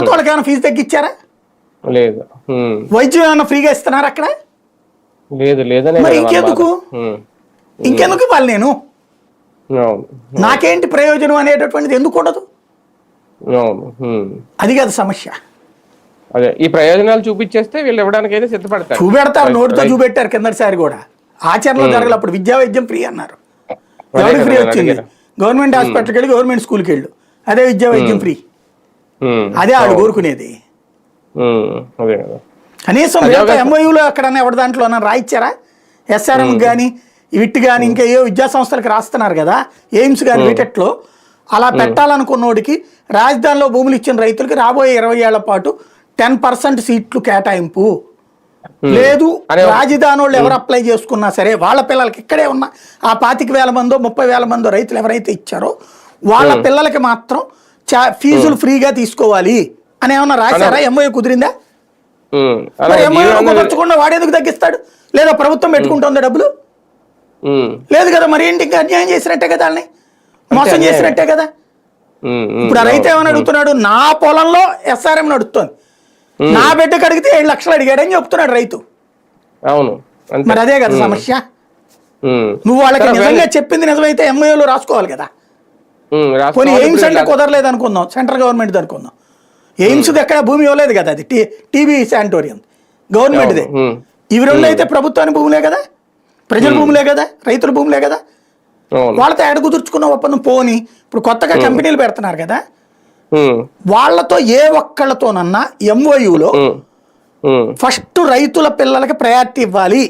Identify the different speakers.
Speaker 1: తర్వాత వాళ్ళకి ఏమైనా ఫీజు తగ్గించారా
Speaker 2: లేదు.
Speaker 1: వైద్యం ఏమైనా ఫ్రీగా ఇస్తున్నారా అక్కడ?
Speaker 2: లేదు లేదనే
Speaker 1: మరి ఇంకెందుకు? ఇంకెందుకు ఇవ్వాలి నేను? నాకేంటి ప్రయోజనం అనేటటువంటిది ఎందుకు ఉండదు. అది కదా సమస్య.
Speaker 2: అదే ఈ ప్రయోజనాలు చూపించేస్తే వీళ్ళు ఇవ్వడానికి అయితే సిద్ధపడతారు.
Speaker 1: చూపెడతారు నోటితో చూపెట్టారు కిందటిసారి కూడా. ఆచరణలో జరగలేదు అప్పుడు విద్యా వైద్యం ఫ్రీ అన్నారు. ఎవరికి ఫ్రీ వచ్చింది. గవర్నమెంట్ హాస్పిటల్కి వెళ్ళి గవర్నమెంట్ స్కూల్కి వెళ్ళు. అదే విద్యా వైద్యం ఫ్రీ. అదే ఆడు కోరుకునేది.
Speaker 2: ఉమ్. అదే కదా.
Speaker 1: కనీసం ఎంఓయూలో ఎక్కడన్నా ఎవరి దాంట్లో రాయిచ్చారా? ఎస్ఆర్ఎం కానీ విట్ కానీ ఇంకా ఏ విద్యా సంస్థలకు రాస్తున్నారు కదా ఎయిమ్స్ కానీ వీటెట్లో అలా పెట్టాలనుకున్నోడికి రాజధానిలో భూములు ఇచ్చిన రైతులకి రాబోయే ఇరవై ఏళ్ళ పాటు టెన్ పర్సెంట్ సీట్లు కేటాయింపు. లేదు రాజధాని వాళ్ళు ఎవరు అప్లై చేసుకున్నా సరే వాళ్ళ పిల్లలకి ఇక్కడే ఉన్న ఆ పాతిక వేల మందో ముప్పై వేల మందో రైతులు ఎవరైతే ఇచ్చారో వాళ్ళ పిల్లలకి మాత్రం ఫీజులు ఫ్రీగా తీసుకోవాలి అని ఏమన్నా రాశారా? ఎంఓఏ కుదిరిందా? కుదర్చకుండా వాడేందుకు తగ్గిస్తాడు? లేదా ప్రభుత్వం పెట్టుకుంటుందా డబ్బులు. లేదు కదా మరి ఏంటి ఇంకా అన్యాయం చేసినట్టే కదా వాళ్ళని? మోసం. చేసినట్టే కదా. ఇప్పుడు ఆ రైతు ఏమని అడుగుతున్నాడు నా పొలంలో ఎస్ఆర్ఎం నడుస్తుంది నా బిడ్డకు అడిగితే ఏడు లక్షలు అడిగాడని చెప్తున్నాడు రైతు.
Speaker 2: అవును
Speaker 1: మరి అదే కదా సమస్య. నువ్వు వాళ్ళకి నిజంగా చెప్పింది నిజమైతే ఎంఓఏలో రాసుకోవాలి కదా.
Speaker 2: రాష్ట్రంలో
Speaker 1: ఎయిమ్స్ అంటే కుదరలేదు అనుకుందాం సెంట్రల్ గవర్నమెంట్ అనుకుందాం. ఎయిమ్స్ ఎక్కడ భూమి ఇవ్వలేదు కదా అది టీ టీబీ శానిటోరియం. గవర్నమెంట్దే. ఇవి రెండు అయితే ప్రభుత్వానికి భూములే కదా? ప్రజల భూములే కదా? రైతుల భూములే కదా? వాళ్ళతో ఎడ కుదుర్చుకున్న ఒప్పందం పోని ఇప్పుడు కొత్తగా కంపెనీలు పెడుతున్నారు కదా. వాళ్ళతో ఏ ఒక్కళ్ళతోనన్నా ఎంఓయూలో. ఫస్ట్ రైతుల పిల్లలకి ప్రయారిటీ ఇవ్వాలి.